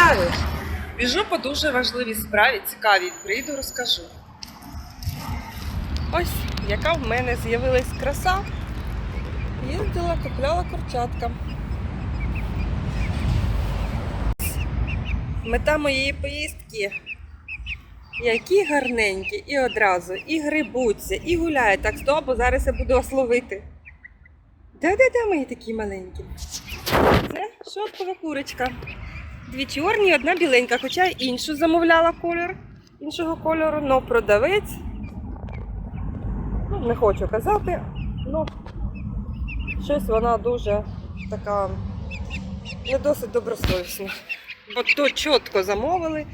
Вітаю! Біжу по дуже важливій справі, цікавій. Прийду, розкажу. Ось, яка в мене з'явилась краса. Їздила, купляла курчатка. Мета моєї поїздки. Які гарненькі, і одразу, і грибуться, і гуляють. Так, стоп, бо зараз я буду вас ловити. Де-де-де мої такі маленькі? Це шоткова курочка. Дві чорні, одна біленька, хоча іншу замовляла колір, іншого кольору, але продавець. Ну, не хочу казати, ну щось вона дуже така не досить добросовісна. Бо то чітко замовили,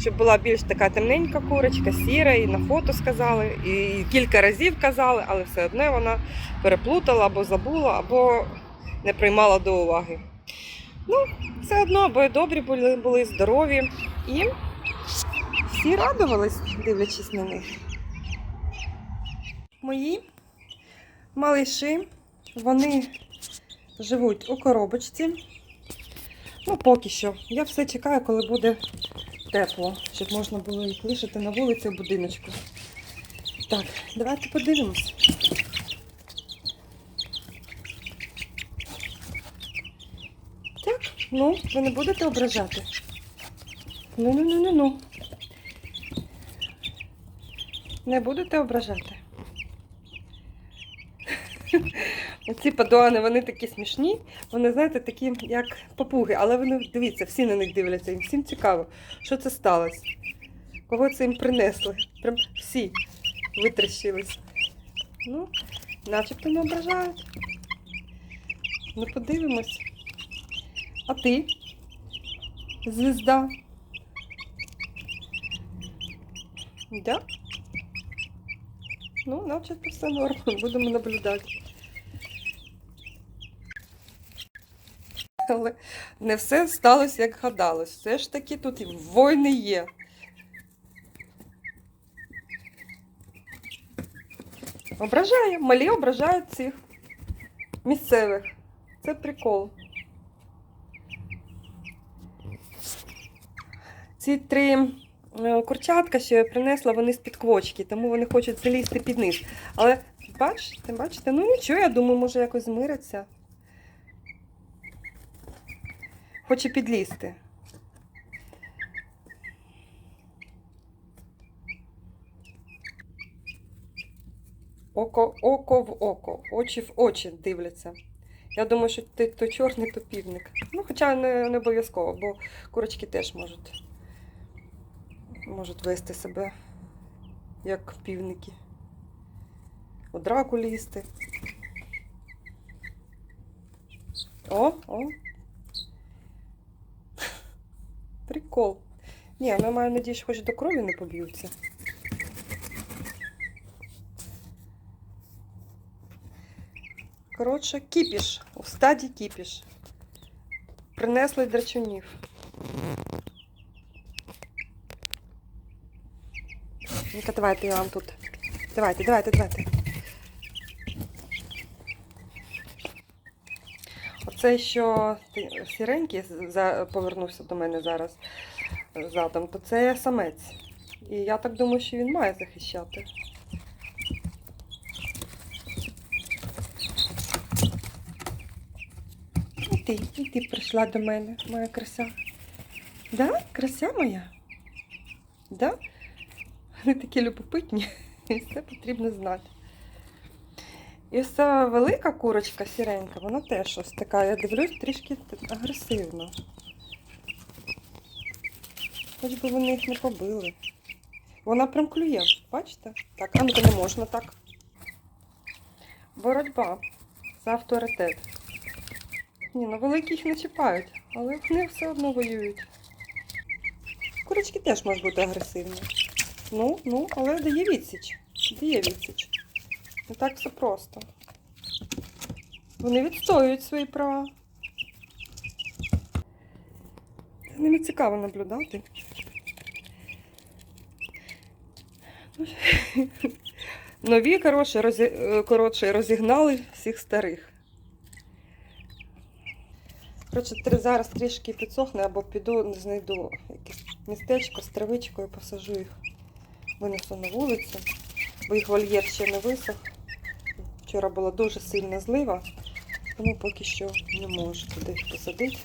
щоб була більш така темненька курочка, сіра, і на фото сказали, і кілька разів казали, але все одно вона переплутала або забула, або не приймала до уваги. Ну, все одно, аби добрі були, були здорові. І всі радувались, дивлячись на них. Мої малиші, вони живуть у коробочці. Ну, поки що. Я все чекаю, коли буде тепло, щоб можна було їх лишити на вулиці в будиночку. Так, давайте подивимось. Так, ну, ви не будете ображати. Ну, ну, ну, ну, ну. Не будете ображати. Оці падуани, вони такі смішні. Вони, знаєте, такі, як папуги, але вони, дивіться, всі на них дивляться, їм всім цікаво, що це сталося. Кого це їм принесли? Прям всі витріщились. Ну, начебто не ображають. Ну, подивимось. А ти? Звізда. Да? Ну, начебто все норм. Будемо наблюдати. Але не все сталося, як гадалось. Все ж таки тут і війни є. Ображає, малі ображають цих місцевих. Це прикол. Ці три е, курчатка, що я принесла, вони з-під квочки, тому вони хочуть залізти під низ. Але бачите, бачите, ну нічого, я думаю, може якось змириться. Хоче підлізти. Око, око в око, очі в очі дивляться. Я думаю, що ти то чорний, то півник. Ну, хоча не, не обов'язково, бо курочки теж можуть, можуть вести себе як півники. У драку лізти. О, о. Прикол. Ні, я маю надію, що хоч до крові не поб'ються. Коротше, кіпіш. У стаді кіпіш. Принесли драчунів. Ну-ка, давайте я вам тут. Давайте, давайте, давайте. Оце що сіренький повернувся до мене зараз задом, то це самець. І я так думаю, що він має захищати. І ти, і ти прийшла до мене, моя краса. Да? Краса моя? Да? Вони такі любопитні, і все потрібно знати. І ось ця велика курочка сіренька, вона теж ось така, я дивлюсь, трішки агресивно. Хоч би вони їх не побили. Вона прям клює, бачите? Так, а не можна так. Боротьба за авторитет. Ні, ну великі їх не чіпають, але вони все одно воюють. Курочки теж можуть бути агресивні. Ну, ну, але дає відсіч. Дає відсіч. Не так все просто. Вони відстоюють свої права. За ними цікаво наблюдати. Нові, коротше, розі... е, коротше, розігнали всіх старих. Коротше, зараз трішки підсохне або піду, знайду якесь містечко з травичкою, посажу їх, винесу на вулицю, бо їх вольєр ще не висох. Вчора була дуже сильна злива, тому поки що не можу туди їх посадити.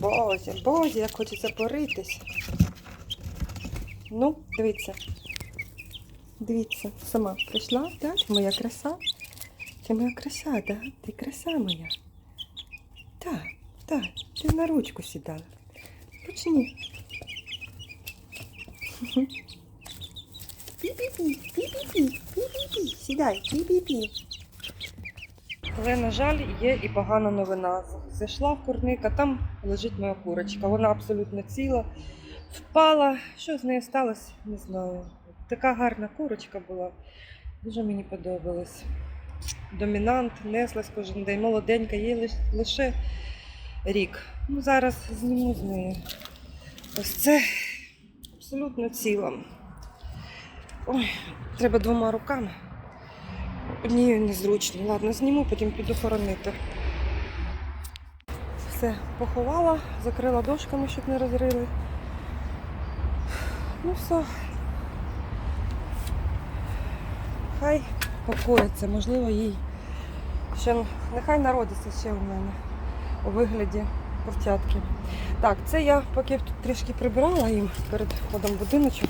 Боже, боже, як хочеться поритись. Ну, дивіться. Дивіться, сама прийшла, так? Моя краса. Ти моя краса, так? Ти краса моя. Так, так, ти на ручку сідала. Почни. Пі-пі-пі, пі-пі-пі, пі-пі-пі. Сідай, пі-пі-пі. Але, на жаль, є і погана новина. Зайшла в курник, а там лежить моя курочка. Вона абсолютно ціла. Впала. Що з нею сталося, не знаю. Така гарна курочка була. Дуже мені подобалось. Домінант, неслась кожен день, молоденька, їй лише рік. Ну, зараз зніму з неї. Ось це абсолютно ціла. Ой, треба двома руками. Однією незручно. Ладно, зніму, потім піду хоронити. Все, поховала, закрила дошками, щоб не розрили. Ну все. Хай покоїться, можливо, їй. Ще нехай народиться ще у мене у вигляді курчатки. Так, це я поки тут трішки прибирала їм перед входом будиночок.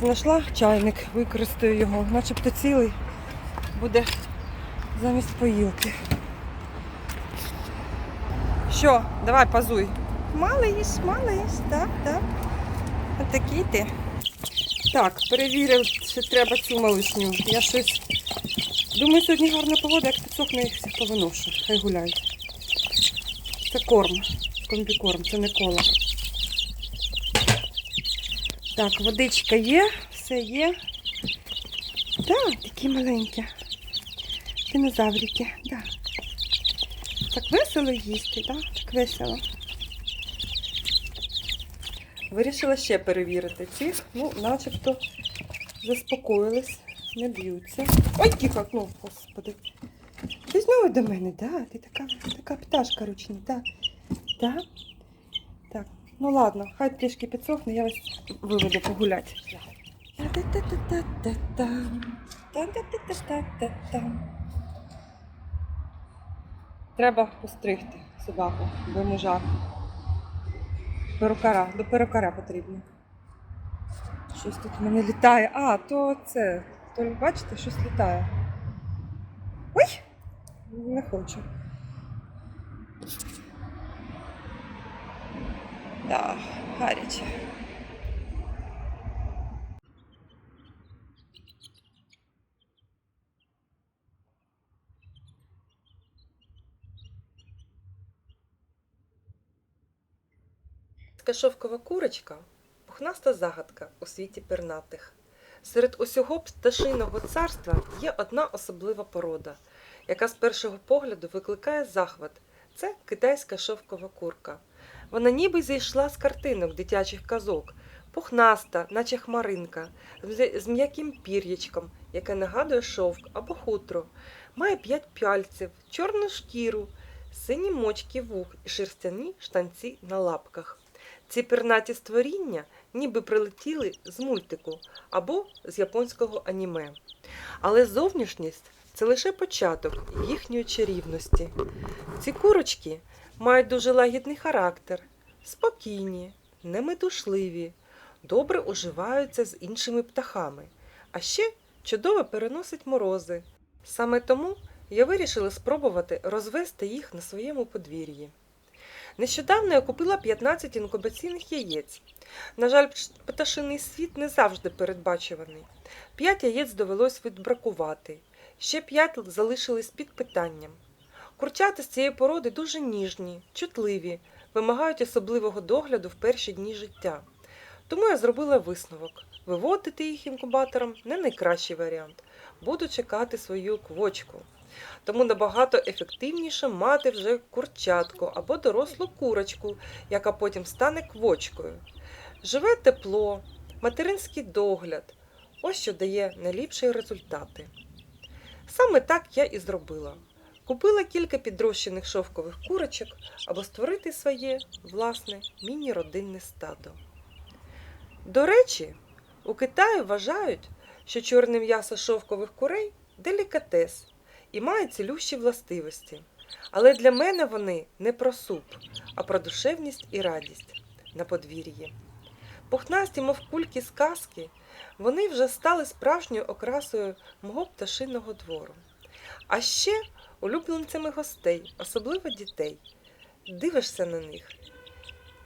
Знайшла чайник, використаю його, начебто цілий буде замість поїлки. Що, давай позуй. Малиш, малиш, так, так. Отакий ти. Так, перевірив, що треба цю малишню. Я щось. Думаю, сьогодні гарна погода, як підсохне їх всіх повиношу. Хай гуляють. Це корм. Комбікорм, це не кола. Так, водичка є, все є. Так, такі маленькі. Динозаврики, так. Так весело їсти, так? Так весело. Вирішила ще перевірити цих, ну, начебто заспокоїлись, не б'ються. Ой, тихо, ну, господи. Ти знову до мене, да? Ти така, така пташка ручна? Да? Так, ну ладно, хай трішки підсохне, я вас виведу погуляти. Треба постригти собаку, бо йому жарко. Перукара, до перукара потрібно. Щось тут в мене літає. А, то це. То бачите, щось літає. Ой! Не хочу. Да, гаряче. Кашовкова курочка пухнаста загадка у світі пернатих. Серед усього пташиного царства є одна особлива порода, яка з першого погляду викликає захват. Це китайська шовкова курка. Вона ніби зійшла з картинок дитячих казок, пухнаста, наче хмаринка, з м'яким пір'ячком, яке нагадує шовк або хутро, має п'ять пальців, чорну шкіру, сині мочки вух і шерстяні штанці на лапках. Ці пернаті створіння ніби прилетіли з мультику або з японського аніме. Але зовнішність це лише початок їхньої чарівності. Ці курочки мають дуже лагідний характер, спокійні, немедушливі, добре уживаються з іншими птахами, а ще чудово переносять морози. Саме тому я вирішила спробувати розвести їх на своєму подвір'ї. Нещодавно я купила 15 інкубаційних яєць. На жаль, пташиний світ не завжди передбачуваний. П'ять яєць довелось відбракувати, ще п'ять залишились під питанням. Курчата з цієї породи дуже ніжні, чутливі, вимагають особливого догляду в перші дні життя. Тому я зробила висновок: виводити їх інкубатором не найкращий варіант. Буду чекати свою квочку. Тому набагато ефективніше мати вже курчатку або дорослу курочку, яка потім стане квочкою. Живе тепло, материнський догляд ось що дає найліпші результати. Саме так я і зробила. Купила кілька підрощених шовкових курочок або створити своє власне міні-родинне стадо. До речі, у Китаї вважають, що чорне м'ясо шовкових курей делікатес і має цілющі властивості. Але для мене вони не про суп, а про душевність і радість на подвір'ї. Пухнасті, мов кульки з вони вже стали справжньою окрасою мого пташиного двору. А ще улюбленцями гостей, особливо дітей. Дивишся на них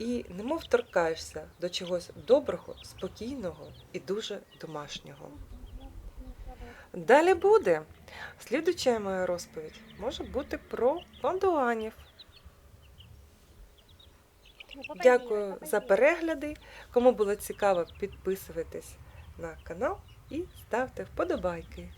і немов торкаєшся до чогось доброго, спокійного і дуже домашнього. Далі буде. Слідуча моя розповідь може бути про пандуанів. Дякую за перегляди. Кому було цікаво, підписуйтесь на канал і ставте вподобайки.